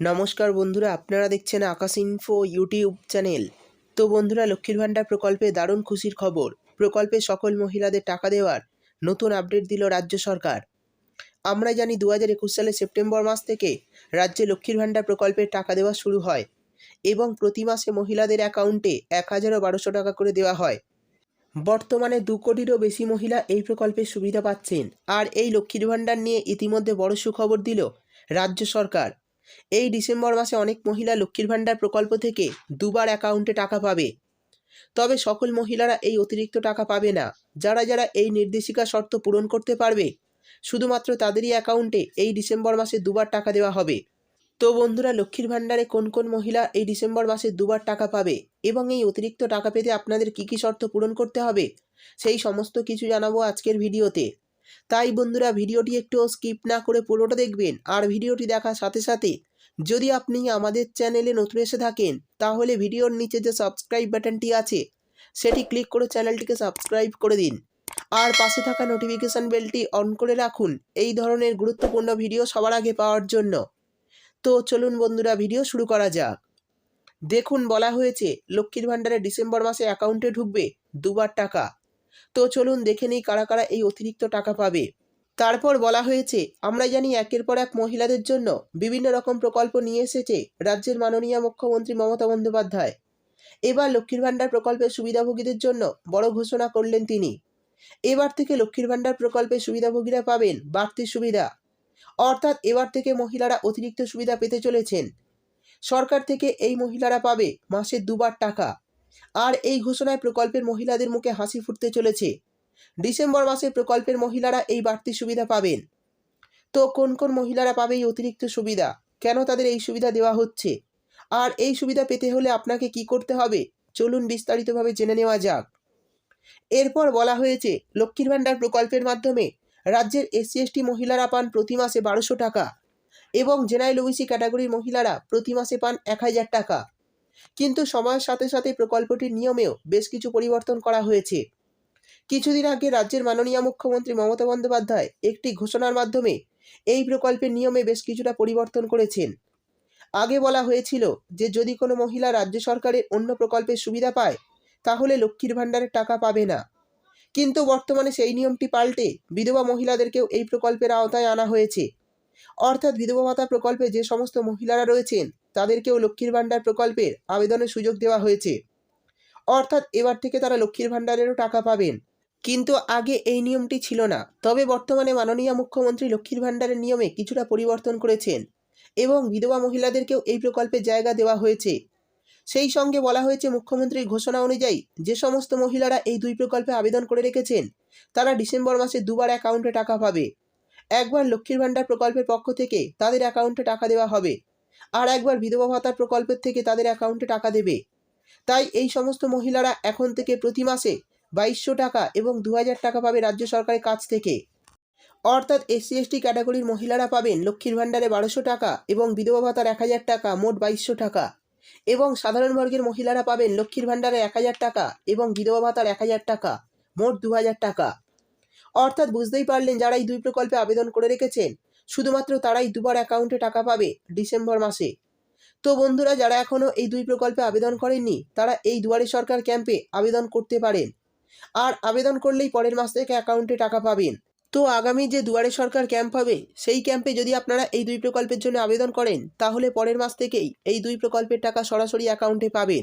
নমস্কার বন্ধুরা, আপনারা দেখছেন আকাশ ইনফো ইউটিউব চ্যানেল তো বন্ধুরা, লক্ষ্মীর ভাণ্ডার প্রকল্পে দারুণ খুশির খবর। প্রকল্পে সকল মহিলাদের টাকা দেওয়ার নতুন আপডেট দিল রাজ্য সরকার। আমরা জানি দু হাজার একুশ সালে সেপ্টেম্বর মাস থেকে রাজ্যে লক্ষ্মীর ভাণ্ডার প্রকল্পের টাকা দেওয়া শুরু হয় এবং প্রতি মাসে মহিলাদের অ্যাকাউন্টে এক হাজারও বারোশো টাকা করে দেওয়া হয়। বর্তমানে দু কোটিরও বেশি মহিলা এই প্রকল্পের সুবিধা পাচ্ছেন। আর এই লক্ষ্মীর ভাণ্ডার নিয়ে ইতিমধ্যে বড় সুখবর দিল রাজ্য সরকার। এই ডিসেম্বর মাসে অনেক মহিলা লক্ষ্মীর ভাণ্ডার প্রকল্প থেকে দুবার অ্যাকাউন্টে টাকা পাবে। তবে সকল মহিলারা এই অতিরিক্ত টাকা পাবে না। যারা যারা এই নির্দেশিকা শর্ত পূরণ করতে পারবে, শুধুমাত্র তাদেরই অ্যাকাউন্টে এই ডিসেম্বর মাসে দুবার টাকা দেওয়া হবে। তো বন্ধুরা, লক্ষ্মীর ভাণ্ডারে কোন কোন মহিলা এই ডিসেম্বর মাসে দুবার টাকা পাবে এবং এই অতিরিক্ত টাকা পেতে আপনাদের কী কী শর্ত পূরণ করতে হবে, সেই সমস্ত কিছু জানাব আজকের ভিডিওতে। তাই বন্ধুরা ভিডিওটি একটু স্কিপ না করে পুরোটা দেখবেন আর ভিডিওটি দেখার সাথে সাথে যদি আপনি আমাদের চ্যানেলে নতুন এসে থাকেন তাহলে ভিডিওর নিচে যে সাবস্ক্রাইব বাটনটি আছে সেটি ক্লিক করে চ্যানেলটিকে সাবস্ক্রাইব করে দিন। আর পাশে থাকা নোটিফিকেশান বেলটি অন করে রাখুন। এই ধরনের গুরুত্বপূর্ণ ভিডিও সবার আগে পাওয়ার জন্য। তো চলুন বন্ধুরা ভিডিও শুরু করা যাক। দেখুন বলা হয়েছে লক্ষ্মীর ভাণ্ডারে ডিসেম্বর মাসে অ্যাকাউন্টে ঢুকবে দুবার টাকা। তো চলুন দেখে নিই কারা কারা এই অতিরিক্ত টাকা পাবে। তারপর বলা হয়েছে, আমরা জানি একের পর এক মহিলাদের জন্য বিভিন্ন রকম প্রকল্প নিয়ে এসেছে রাজ্যের মাননীয় মুখ্যমন্ত্রী মমতা বন্দ্যোপাধ্যায়। এবার লক্ষ্মীর ভাণ্ডার প্রকল্পের সুবিধাভোগীদের জন্য বড় ঘোষণা করলেন তিনি। এবার থেকে লক্ষ্মীর ভাণ্ডার প্রকল্পের সুবিধাভোগীরা পাবেন বাড়তি সুবিধা। অর্থাৎ এবার থেকে মহিলারা অতিরিক্ত সুবিধা পেতে চলেছেন। সরকার থেকে এই মহিলারা পাবে মাসে দুবার টাকা। আর এই ঘোষণায় প্রকল্পের মহিলাদের মুখে হাসি ফুটতে চলেছে। ডিসেম্বর মাসে প্রকল্পের মহিলারা এই বাড়তি সুবিধা পাবেন। তো কোন কোন মহিলারা পাবে এই অতিরিক্ত সুবিধা? কেন তাদের এই সুবিধা দেওয়া হচ্ছে? আর এই সুবিধা পেতে হলে আপনাকে কি করতে হবে? চলুন বিস্তারিতভাবে জেনে নেওয়া যাক। এরপর বলা হয়েছে, লক্ষ্মীর ভাণ্ডার প্রকল্পের মাধ্যমে রাজ্যের এসসি এসটি মহিলারা পান প্রতি মাসে বারোশো টাকা এবং জেনারেল ওবিসি ক্যাটাগরির মহিলারা প্রতি মাসে পান এক হাজার টাকা। কিন্তু সময়ের সাথে সাথে প্রকল্পটির নিয়মেও বেশ কিছু পরিবর্তন করা হয়েছে। কিছুদিন আগে রাজ্যের মাননীয় মুখ্যমন্ত্রী মমতা বন্দ্যোপাধ্যায় একটি ঘোষণার মাধ্যমে এই প্রকল্পের নিয়মে বেশ কিছুটা পরিবর্তন করেছেন। আগে বলা হয়েছিল যে, যদি কোনো মহিলা রাজ্য সরকারের অন্য প্রকল্পের সুবিধা পায়, তাহলে লক্ষ্মীর ভাণ্ডারের টাকা পাবে না। কিন্তু বর্তমানে সেই নিয়মটি পাল্টে বিধবা মহিলাদেরকেও এই প্রকল্পের আওতায় আনা হয়েছে। অর্থাৎ বিধবা ভাতা প্রকল্পে যে সমস্ত মহিলারা রয়েছেন তাদেরকেও লক্ষ্মীর ভাণ্ডার প্রকল্পের আবেদনের সুযোগ দেওয়া হয়েছে। অর্থাৎ এবার থেকে তারা লক্ষ্মীর ভাণ্ডারেরও টাকা পাবেন। কিন্তু আগে এই নিয়মটি ছিল না। তবে বর্তমানে মাননীয় মুখ্যমন্ত্রী লক্ষ্মীর ভাণ্ডারের নিয়মে কিছুটা পরিবর্তন করেছেন এবং বিধবা মহিলাদেরকেও এই প্রকল্পে জায়গা দেওয়া হয়েছে। সেই সঙ্গে বলা হয়েছে, মুখ্যমন্ত্রীর ঘোষণা অনুযায়ী যে সমস্ত মহিলারা এই দুই প্রকল্পে আবেদন করে রেখেছেন, তারা ডিসেম্বর মাসে দুবার অ্যাকাউন্টে টাকা পাবে। একবার লক্ষ্মীর ভাণ্ডার প্রকল্পের পক্ষ থেকে তাদের অ্যাকাউন্টে টাকা দেওয়া হবে। আর একবার বিধবা ভাতার প্রকল্পের থেকে তাদের অ্যাকাউন্টে টাকা দেবে। তাই এই সমস্ত মহিলারা এখন থেকে প্রতি মাসে বাইশশো টাকা এবং দু হাজার টাকা পাবে রাজ্য সরকারের কাছ থেকে। অর্থাৎ এসসি এসটি ক্যাটাগরির মহিলারা পাবেন লক্ষ্মীর ভাণ্ডারে বারোশো টাকা এবং বিধবা ভাতার এক হাজার টাকা, মোট বাইশশো টাকা। এবং সাধারণ বর্গের মহিলারা পাবেন লক্ষ্মীর ভাণ্ডারে এক হাজার টাকা এবং বিধবা ভাতার এক হাজার টাকা, মোট দু হাজার টাকা। অর্থাৎ বুঝতেই পারলেন যারা এই দুই প্রকল্পে আবেদন করে রেখেছেন, শুধুমাত্র তারাই দুবার অ্যাকাউন্টে টাকা পাবে ডিসেম্বর মাসে। তো বন্ধুরা, যারা এখনও এই দুই প্রকল্পে আবেদন করেননি, তারা এই দুয়ারে সরকার ক্যাম্পে আবেদন করতে পারেন। আর আবেদন করলেই পরের মাস থেকে অ্যাকাউন্টে টাকা পাবেন। তো আগামী যে দুয়ারে সরকার ক্যাম্প হবে, সেই ক্যাম্পে যদি আপনারা এই দুই প্রকল্পের জন্য আবেদন করেন, তাহলে পরের মাস থেকেই এই দুই প্রকল্পের টাকা সরাসরি অ্যাকাউন্টে পাবেন।